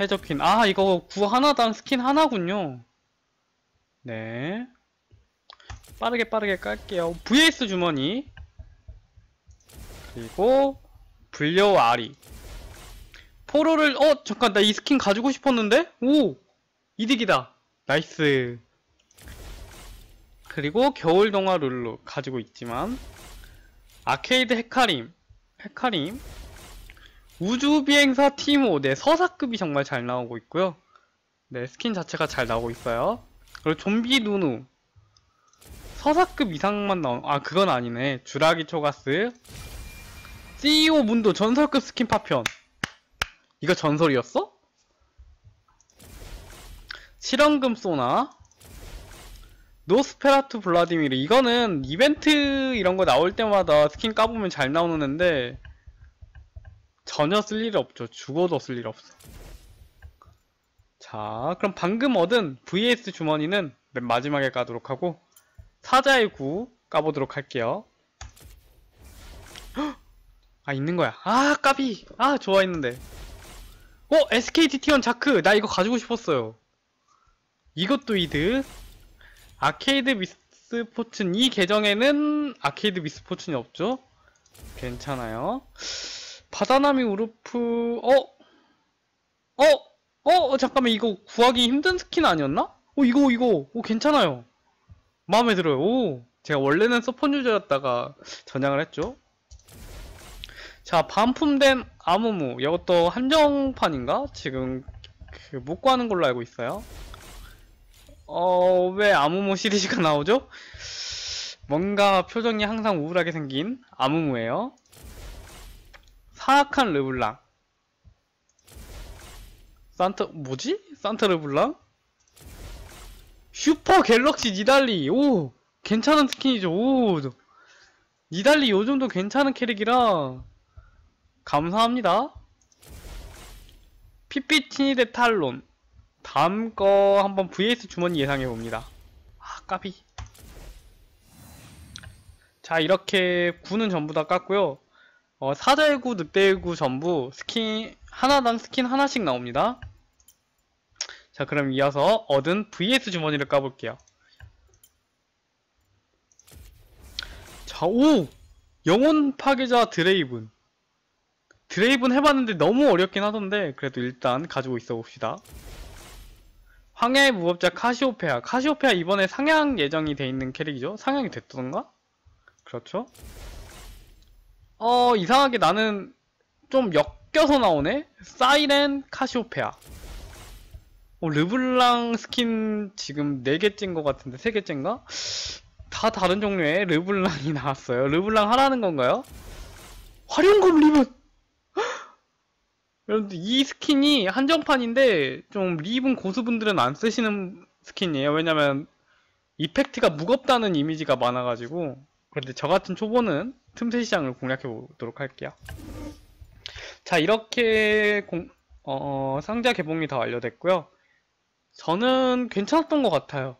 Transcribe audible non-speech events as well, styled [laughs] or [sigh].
해적퀸. 아, 이거 구 하나당 스킨 하나군요. 네. 빠르게 빠르게 깔게요. VS 주머니. 그리고 불려 아리. 포로를 어 잠깐 나 이 스킨 가지고 싶었는데 오 이득이다 나이스 그리고 겨울동화 룰루 가지고 있지만 아케이드 헤카림 헤카림 우주비행사 티모 네 서사급이 정말 잘 나오고 있고요. 네 스킨 자체가 잘 나오고 있어요. 그리고 좀비 누누. 서사급 이상만 나온 아 그건 아니네. 주라기 초가스. CEO 문도 전설급 스킨 파편. 이거 전설이었어? 실현금 소나. 노스페라투 블라디미르. 이거는 이벤트 이런 거 나올 때마다 스킨 까보면 잘 나오는 앤데 전혀 쓸 일 없죠. 죽어도 쓸 일 없어 자 그럼 방금 얻은 VS 주머니는 맨 마지막에 까도록 하고 사자의 구 까보도록 할게요. 헉! [gasps] 아 있는 거야. 아 까비. 아 좋아했는데. 어 SKT T1 자크. 나 이거 가지고 싶었어요. 이것도 이득. 아케이드 미스포츠는 이 계정에는 아케이드 미스포츠는 없죠? 괜찮아요 바다나미 우르프 어? 어? 어? 잠깐만 이거 구하기 힘든 스킨 아니었나? 어 이거 이거 오 괜찮아요 마음에 들어요 오 제가 원래는 서폰 유저였다가 전향을 했죠 자 반품된 아무무 이것도 한정판인가? 지금 그못 구하는 걸로 알고 있어요 어, 왜 아무무 시리즈가 나오죠? 뭔가 표정이 항상 우울하게 생긴 아무무예요. 사악한 르블랑. 산타, 뭐지? 산타 르블랑? 슈퍼 갤럭시 니달리. 오! 괜찮은 스킨이죠. 오! 니달리 요즘도 괜찮은 캐릭이라 감사합니다. 피피티니데 탈론. 다음 거 한번 VS 주머니 예상해 봅니다. 아, 까비. 자, 이렇게 구는 전부 다 깠고요. 어, 사자의 구, 늑대의 구 전부 스킨, 하나당 스킨 하나씩 나옵니다. 자, 그럼 이어서 얻은 VS 주머니를 까볼게요. 자, 오! 영혼 파괴자 드레이븐. 드레이븐 해봤는데 너무 어렵긴 하던데, 그래도 일단 가지고 있어 봅시다. 황야의 무법자 카시오페아. 카시오페아 이번에 상향 예정이 돼 있는 캐릭이죠? 상향이 됐던가? 그렇죠? 어, 이상하게 나는 좀 엮여서 나오네? 사이렌 카시오페아. 어, 르블랑 스킨 지금 4개째인 것 같은데 3개째인가? 다 다른 종류의 르블랑이 [laughs] 나왔어요. 르블랑 하라는 건가요? 화룡검 리본! [gasps] 여러분들 이 스킨이 한정판인데 좀 리븐 고수분들은 안 쓰시는 스킨이에요. 왜냐면 이펙트가 무겁다는 이미지가 많아가지고 그런데 저 같은 초보는 틈새 시장을 공략해 보도록 할게요. 자 이렇게 공, 어, 상자 개봉이 다 완료됐고요. 저는 괜찮았던 것 같아요.